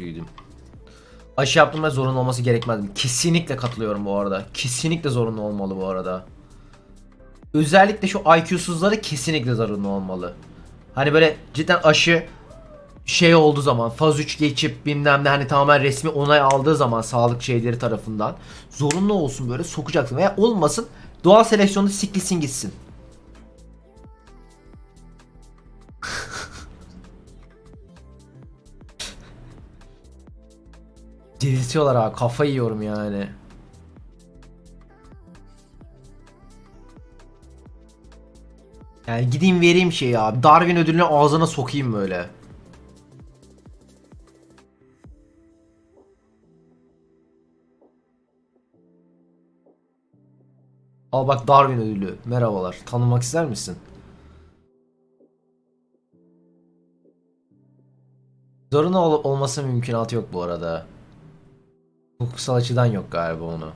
aşıydım. Aşı yaptırma zorunlu olması gerekmez. Kesinlikle katılıyorum bu arada. Kesinlikle zorunlu olmalı bu arada. Özellikle şu IQ'suzları kesinlikle zorunlu olmalı. Hani böyle cidden aşı şey olduğu zaman faz 3 geçip bilmem ne hani tamamen resmi onay aldığı zaman sağlık şeyleri tarafından zorunlu olsun böyle sokacaksın veya olmasın doğal seleksiyonda siklisin gitsin. Delirtiyorlar ha kafayı yiyorum yani. Yani gideyim vereyim şey ya. Darwin ödülünü ağzına sokayım böyle. Al bak Darwin ödülü. Merhabalar. Tanımak ister misin? Zorunlu ol- olması mümkünatı yok bu arada. Hukuksal açıdan yok galiba onu.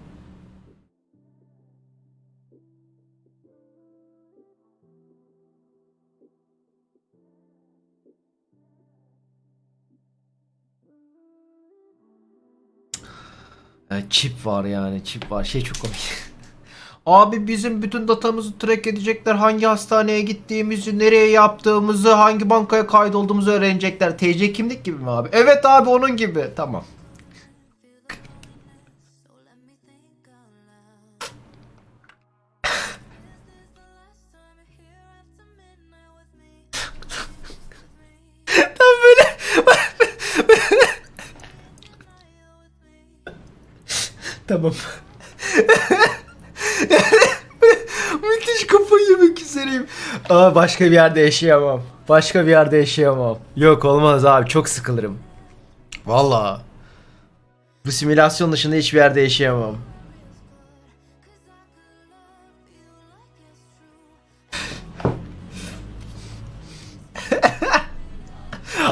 Yani çip var yani çip var şey çok komik. Abi bizim bütün datamızı track edecekler. Hangi hastaneye gittiğimizi, nereye yaptığımızı, hangi bankaya kaydolduğumuzu öğrenecekler. TC kimlik gibi mi abi? Evet abi onun gibi. Tamam. Tamam. Müthiş kafayı yemek üzereyim. Aa, başka bir yerde yaşayamam. Başka bir yerde yaşayamam. Yok olmaz abi çok sıkılırım. Valla. Bu simülasyon dışında hiçbir yerde yaşayamam.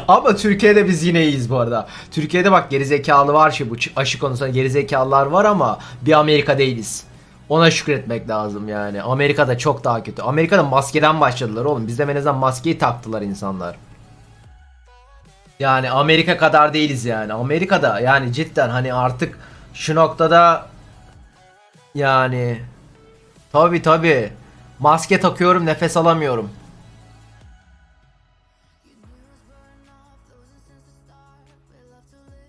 Ama Türkiye'de biz yine iyiyiz bu arada. Türkiye'de bak gerizekalı var şu bu aşı konusunda gerizekalılar var ama bir Amerika değiliz. Ona şükretmek lazım yani. Amerika'da çok daha kötü. Amerika'da maskeden başladılar oğlum. Bizde en azından maskeyi taktılar insanlar. Yani Amerika kadar değiliz yani. Amerika'da yani cidden hani artık şu noktada yani tabi tabi maske takıyorum nefes alamıyorum.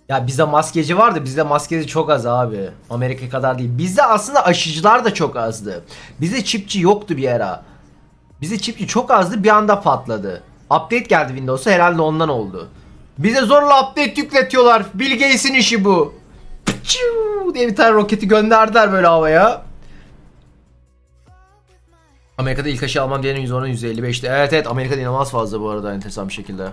Ya bizde maskeci vardı. Bizde maskeci çok az abi. Amerika kadar değil. Bizde aslında aşıcılar da çok azdı. Bizde çipçi yoktu bir ara. Bizde çipçi çok azdı bir anda patladı. Update geldi Windows'a herhalde ondan oldu. Bize zorla update yükletiyorlar. Bill Gates'in işi bu. Pıçıu diye bir tane roketi gönderdiler böyle havaya. Amerika'da ilk aşı almam diyenin %10'u %55'ti. Evet evet Amerika'da inanılmaz fazla bu arada enteresan bir şekilde.